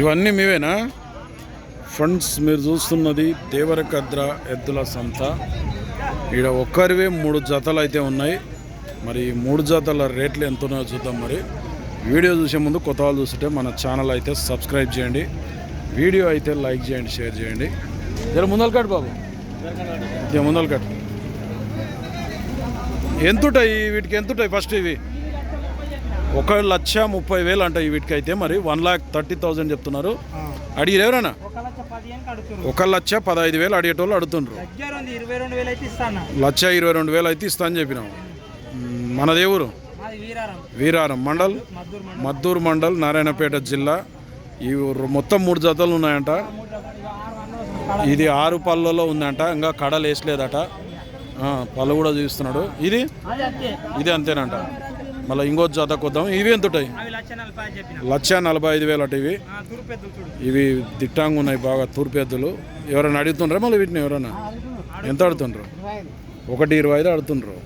ఇవన్నీ మీవేనా? ఫ్రెండ్స్ మీరు చూస్తున్నది దేవరకద్ర ఎద్దుల సంత. ఈడ ఒక్కరివే మూడు జతలు అయితే ఉన్నాయి. మరి ఈ మూడు జతల రేట్లు ఎంత ఉన్నాయో చూద్దాం మరి. వీడియో చూసే ముందు కొత్త వాళ్ళు చూస్తుంటే మన ఛానల్ అయితే సబ్స్క్రైబ్ చేయండి. వీడియో అయితే లైక్ చేయండి షేర్ చేయండి. జర ముందలు కట్ బాబు. ఇదే ముందలు కట్ ఎంతుంటాయి? వీటికి ఎంతుంటాయి ఫస్ట్ ఇవి? ఒక లక్ష ముప్పై వేలు వీటికి అయితే మరి వన్ లాక్ థర్టీ థౌజండ్ చెప్తున్నారు. అడిగి ఎవరన్నా ఒక లక్ష పదహైదు వేలు అడిగేటోళ్ళు అడుగుతుండ్రు. లక్ష ఇరవై రెండు వేలు అయితే ఇస్తా అని చెప్పినాం. మనదే ఊరు? వీరారం. మండల్? మద్దూరు మండలం. నారాయణపేట జిల్లా. ఈ ఊరు మొత్తం మూడు జతలు ఉన్నాయంట. ఇది ఆరు పళ్ళలో ఉందంట. ఇంకా కడలు వేసలేదట పళ్ళు కూడా చూపిస్తున్నాడు ఇది? ఇది అంతేనంట. మళ్ళీ ఇంకో జత కొద్దాం. ఇవి ఎంత ఉంటాయి? లక్ష నలభై ఐదు వేలు అట ఇవి. ఇవి దిట్టంగా ఉన్నాయి బాగా తూర్పు ఎద్దులు ఎవరైనా అడుగుతుండ్రా మళ్ళీ వీటిని ఎవరైనా? ఎంత అడుగుతుండ్రు ఒకటి ఇరవై ఐదు అడుగుతుండ్రు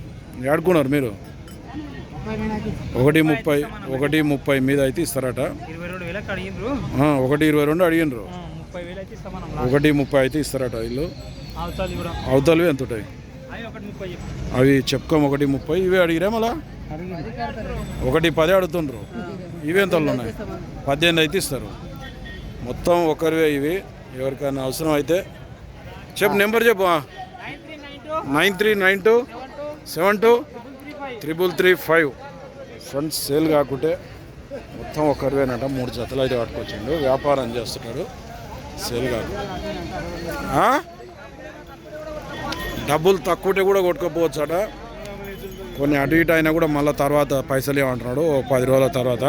ఆడుకున్నారు మీరు? ఒకటి ముప్పై ఒకటి ముప్పై మీద అయితే ఇస్తారట. ఒకటి ఇరవై రెండు అడిగినరు ఒకటి ముప్పై అయితే ఇస్తారట వీళ్ళు అవతలవి ఎంత ఉంటాయి? అవి చెప్పుకోం ఒకటి ముప్పై. ఇవి అడిగిరా మళ్ళా? ఒకటి పది అడుగుతుండ్రు. ఇవి ఉన్నాయి. పద్దెనిమిది అయితే ఇస్తారు. మొత్తం ఒకరివే ఇవి. ఎవరికైనా అవసరం అయితే చెప్పు నెంబర్ చెప్పు nine three nine two seven two triple three five. Friends sale కాకుంటే మొత్తం ఒకరివేనట. మూడు జతలు అయితే పట్టుకొచ్చిండు. వ్యాపారం చేస్తున్నాడు సేల్ కాదు. డబ్బులు తక్కువటే కూడా కొట్టుకోపోవచ్చట. కొన్ని అటు ఇటు అయినా కూడా మళ్ళీ తర్వాత పైసలు ఏమంటున్నాడు ఓ పది రోజుల తర్వాత.